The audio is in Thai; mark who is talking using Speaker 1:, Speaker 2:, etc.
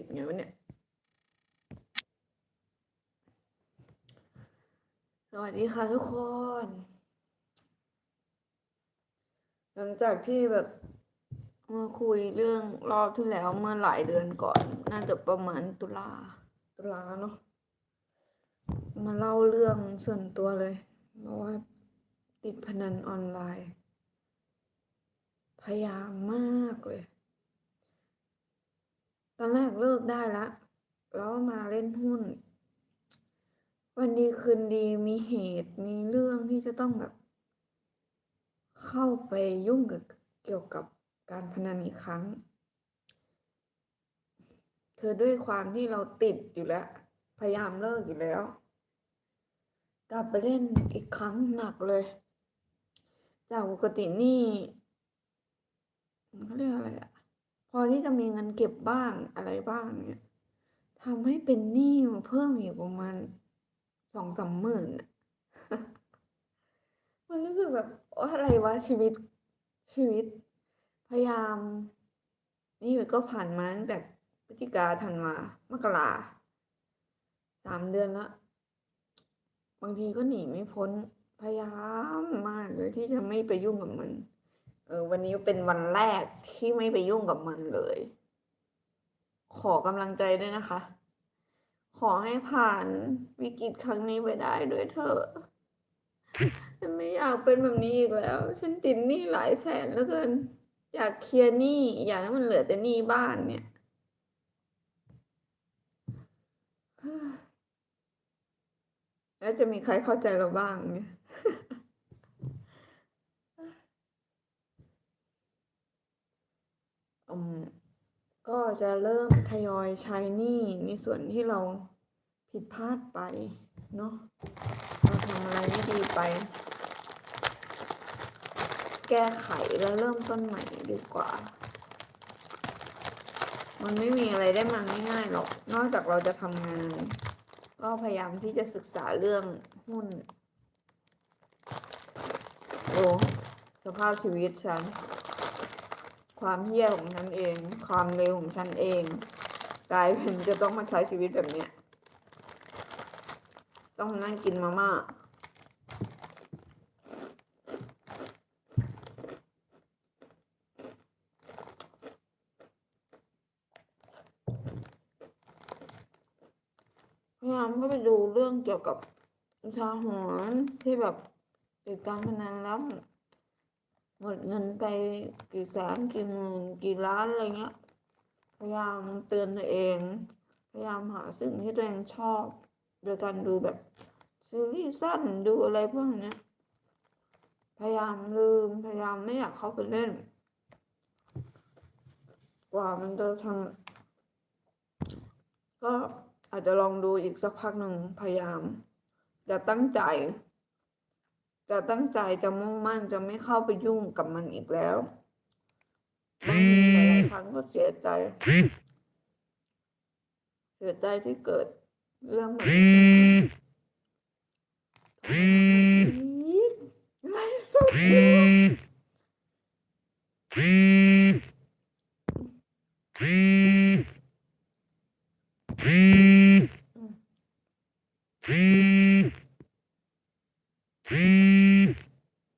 Speaker 1: ติดไงวะเนี่ย สวัสดีค่ะทุกคน หลังจากที่แบบมาคุยเรื่องรอบที่แล้วเมื่อหลายเดือนก่อน น่าจะประมาณตุลาตุลาเนาะมาเล่าเรื่องส่วนตัวเลยเพราะว่าติดพนันออนไลน์ พยายามมากเลย ตอนแรกเลิกได้ละ แล้วมาเล่นหุ้น วันดีคืนดีมีเหตุมีเรื่องที่จะต้องแบบ เข้าไปยุ่งกับเกี่ยวกับการพนันอีกครั้ง เธอด้วยความที่เราติดอยู่แล้ว พยายามเลิกอยู่แล้ว กลับไปเล่นอีกครั้งหนักเลย จากปกตินี่เขาเรียกอะไรอะ พอที่จะมีเงินเก็บบ้างอะไรบ้างเนี่ยทำให้เป็นหนี้มาเพิ่มอีกประมาณสองสามหมื่นมันรู้สึกแบบโอ๊ยอะไรวะชีวิตชีวิต พยายาม นี่มันก็ผ่านมาตั้งแต่พฤศจิกาธันวามกราสามเดือนละบางทีก็หนีไม่พ้นพยายามมากเลยที่จะไม่ไปยุ่งกับมัน เออวันนี้เป็นวันแรกที่ไม่ไปยุ่งกับมันเลย ขอกำลังใจด้วยนะคะ ขอให้ผ่านวิกฤตครั้งนี้ไปได้ด้วยเถอะฉันไม่อยากเป็นแบบนี้อีกแล้ว ฉันติดหนี้หลายแสนเหลือเกิน อยากเคลียร์หนี้อยากให้มันเหลือแต่หนี้บ้านเนี่ยแล้วจะมีใครเข้าใจเราบ้างเนี่ย อืม ก็จะเริ่มทยอยใช้หนี้ในส่วนที่เราผิดพลาดไป เนาะเราทำอะไรไม่ดีไป แก้ไขแล้วเริ่มต้นใหม่ดีกว่า มันไม่มีอะไรได้มาง่ายๆหรอก นอกจากเราจะทำงาน ก็พยายามที่จะศึกษาเรื่องหุ้น โอ้สภาพชีวิตฉัน ความเหี้ยของฉันเอง ความเร็วของฉันเอง กลายเป็นจะต้องมาใช้ชีวิตแบบเนี้ย ต้องนั่งกินมาม่าพยายามก็ไปดูเรื่องเกี่ยวกับอุทาหรณ์ที่แบบติดการพนันแล้ว หมดเงินไปกี่แสนกี่หมื่นกี่ล้านอะไรเงี้ย พยายามเตือนตัวเอง พยายามหาสิ่งที่ตัวเองชอบ โดยการดูแบบซีรีส์สั้นดูอะไรพวกนี้พยายามลืม พยายามไม่อยากเข้าไปเล่น กว่ามันจะทำก็อาจจะลองดูอีกสักพักหนึ่งพยายามจะตั้งใจ จะตั้งใจจะมุ่งมั่นจะไม่เข้าไปยุ่งกับมันอีกแล้วบางหลายครั้งก็เสียใจ เสียใจที่เกิดเรื่องแบบนี้ไรสุดยอด